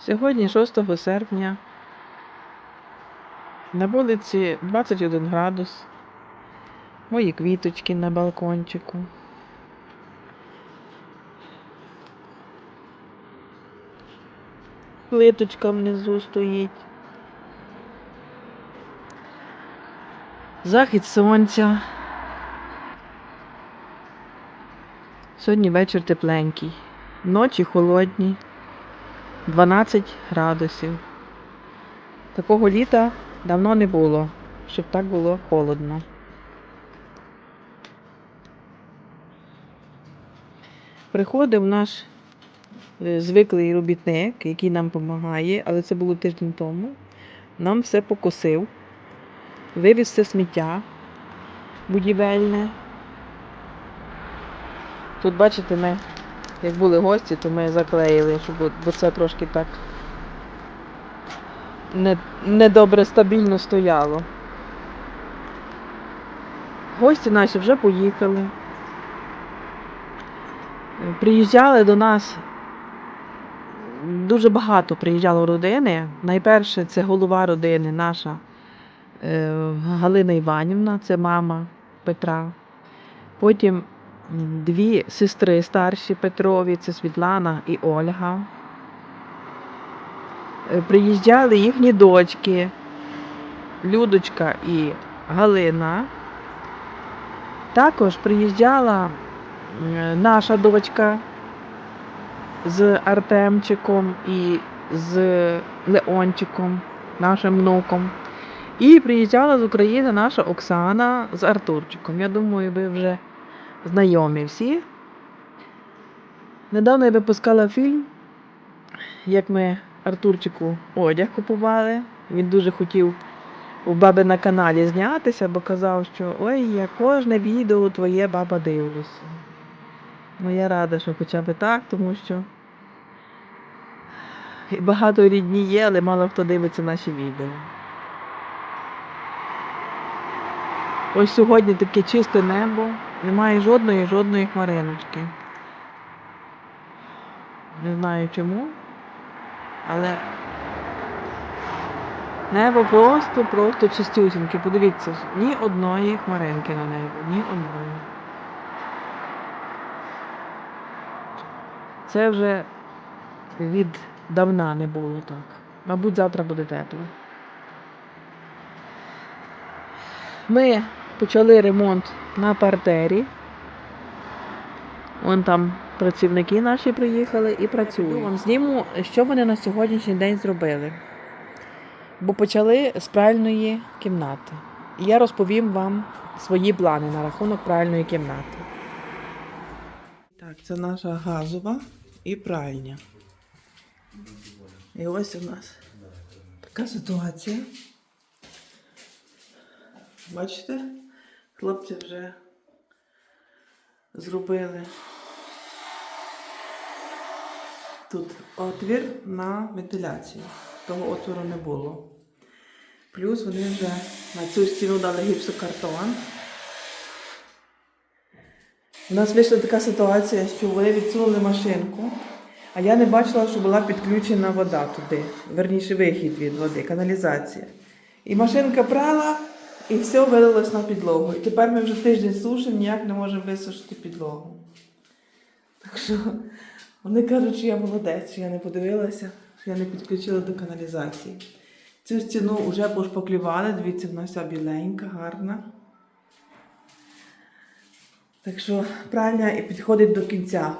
Сьогодні 6 серпня. На вулиці 21 градус. Мої квіточки на балкончику. Плиточка внизу стоїть. Захід сонця. Сьогодні вечір тепленький. Ночі холодні. 12 градусів. Такого літа давно не було, щоб так було холодно. Приходив наш е, звиклий робітник, який нам допомагає, але це було тиждень тому. Нам все покосив, вивіз все сміття будівельне. Тут, бачите, ми, як були гості, то ми заклеїли, щоб бо це трошки так не, недобре стабільно стояло. Гості наші вже поїхали. Приїжджали до нас дуже багато приїжджало родини. Найперше це голова родини наша е, Галина Іванівна, це мама Петра. Потім дві сестри старші Петрові, це Світлана і Ольга. Е, Приїжджали їхні дочки Людочка і Галина. Також приїжджала наша дочка з Артемчиком і з Леончиком, нашим внуком. І приїжджала з України наша Оксана з Артурчиком. Я думаю, ви вже знайомі всі. Недавно я випускала фільм, як ми Артурчику одяг купували. Він дуже хотів у баби на каналі знятися, бо казав, що ой, я кожне відео твоє баба дивлюся. Ну, я рада, що хоча б так, тому що багато рідні є, але мало хто дивиться наші відео. Ось сьогодні таке чисте небо, немає жодної жодної хмариночки. Не знаю чому, але небо просто, просто чистюсіньке. Подивіться, ні одної хмаринки на небі, ні одної. Це вже від давна не було так. Мабуть, завтра буде тепло. Ми почали ремонт на партері. Вон там працівники наші приїхали і працюють. Вам зніму, що вони на сьогоднішній день зробили. Бо почали з пральної кімнати. І я розповім вам свої плани на рахунок пральної кімнати. Так, це наша газова і пральня. І ось у нас така ситуація. Бачите? Хлопці вже зробили тут отвір на вентиляцію. Того отвору не було. Плюс вони вже на цю стіну дали гіпсокартон. У нас вийшла така ситуація, що вони відсунули машинку, а я не бачила, що була підключена вода туди, верніше вихід від води, каналізація. І машинка прала, і все вилилось на підлогу. І тепер ми вже тиждень сушимо, ніяк не можемо висушити підлогу. Так що вони кажуть, що я молодець, що я не подивилася, що я не підключила до каналізації. Цю стіну вже пошпаклювали, дивіться, вона вся біленька, гарна. Так що пральня і підходить до кінця.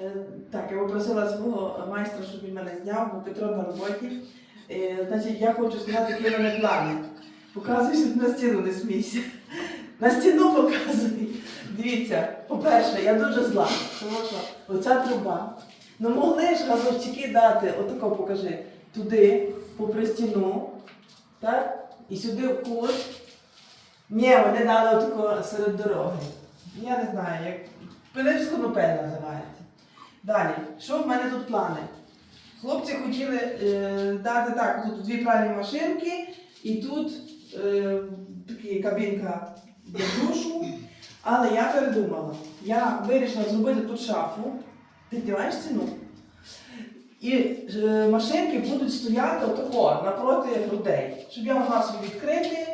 Е, Так, я попросила свого майстра, щоб він мене зняв, бо Петро на роботі. Е, Значить, я хочу сказати, які в мене плани. Показуй, щоб на стіну не смійся. На стіну показуй. Дивіться, по-перше, я дуже зла, тому що оця труба. Ну могли ж газовчики дати, отако покажи, туди, попри стіну, так? І сюди в кут. Ні, вони дали отако серед дороги. Я не знаю, як Пилипську нопель називається. Далі, що в мене тут плани? Хлопці хотіли е, дати так, тут дві пральні машинки, і тут такі кабінка для душу. Але я передумала. Я вирішила зробити тут шафу. Ти знімаєш ціну? І е, машинки будуть стояти отако, напроти людей, щоб я могла собі відкрити,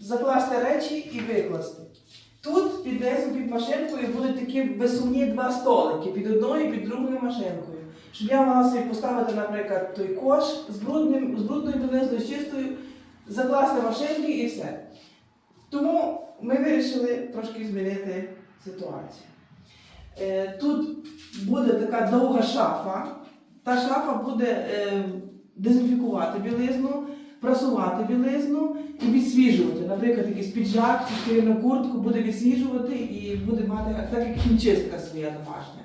закласти речі і викласти. Тут під низом, під машинкою будуть такі висувні два столики під одною і під другою машинкою. Щоб я могла собі поставити, наприклад, той кош з, брудним, з брудною білизною, з чистою, закласти машинки і все. Тому ми вирішили трошки змінити ситуацію. Е, Тут буде така довга шафа. Та шафа буде е, дезінфікувати білизну, прасувати білизну і відсвіжувати. Наприклад, якийсь піджак чи шкіряну куртку буде відсвіжувати і буде мати так як хімчистка своя домашня.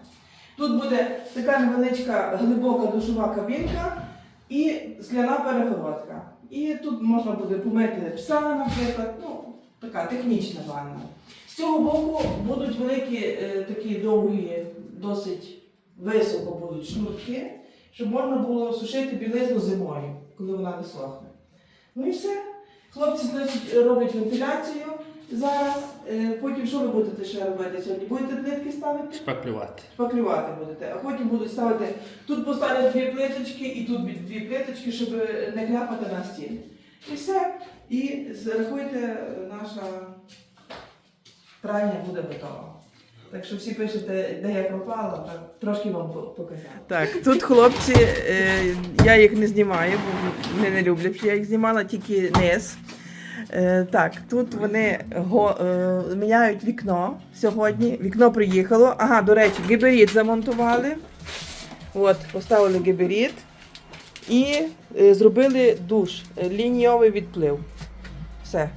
Тут буде така невеличка глибока душова кабінка і скляна перегородка. І тут можна буде помити пса, наприклад, ну, така технічна ванна. З цього боку будуть великі е, такі довгі, досить високо будуть шнурки, щоб можна було сушити білизну зимою, коли вона не сохне. Ну і все. Хлопці, значить, роблять вентиляцію зараз. Е, Потім що ви будете ще робити сьогодні? Будете плитки ставити? Шпаклювати. Шпаклювати будете, а потім будуть ставити тут поставлять дві плиточки і тут дві плиточки, щоб не кляпати на стіни. І все. І зарахуйте, наша пральня буде готова. Так що всі пишете, де я пропала, так трошки вам показати. Так, тут хлопці, е, я їх не знімаю, бо вони не люблять, що я їх знімала, тільки низ. Е, так, тут вони го, е, міняють вікно сьогодні. Вікно приїхало. Ага, до речі, гіберіт замонтували. От, поставили гіберіт і е, зробили душ, лінійовий відплив. Все.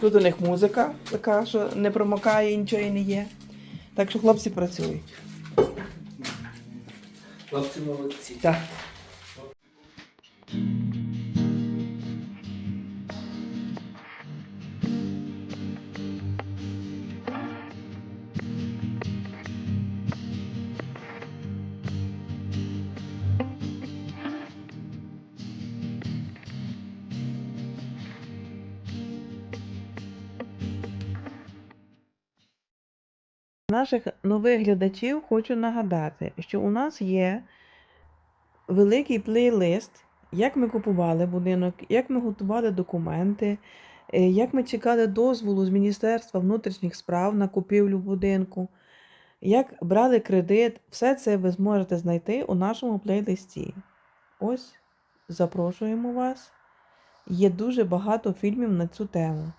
Тут у них музика така, що не промокає і нічого і не є. Так що хлопці працюють. Хлопці молодці. Так. Наших нових глядачів хочу нагадати, що у нас є великий плейлист, як ми купували будинок, як ми готували документи, е, як ми чекали дозволу з Міністерства внутрішніх справ на купівлю будинку, як брали кредит. Все це ви зможете знайти у нашому плейлисті. Ось запрошуємо вас. Є дуже багато фільмів на цю тему.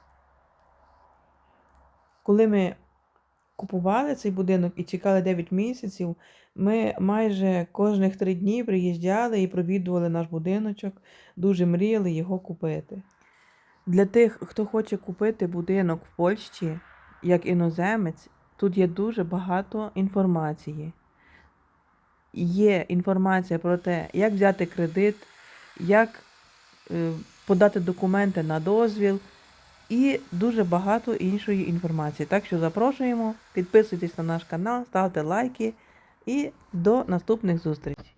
Коли ми купували цей будинок і чекали 9 місяців, ми майже кожних три дні приїжджали і провідували наш будиночок, дуже мріяли його купити. Для тих, хто хоче купити будинок в Польщі, як іноземець, тут є дуже багато інформації. Є інформація про те, як взяти кредит, як е, подати документи на дозвіл і дуже багато іншої інформації. Так що запрошуємо, підписуйтесь на наш канал, ставте лайки і до наступних зустрічей.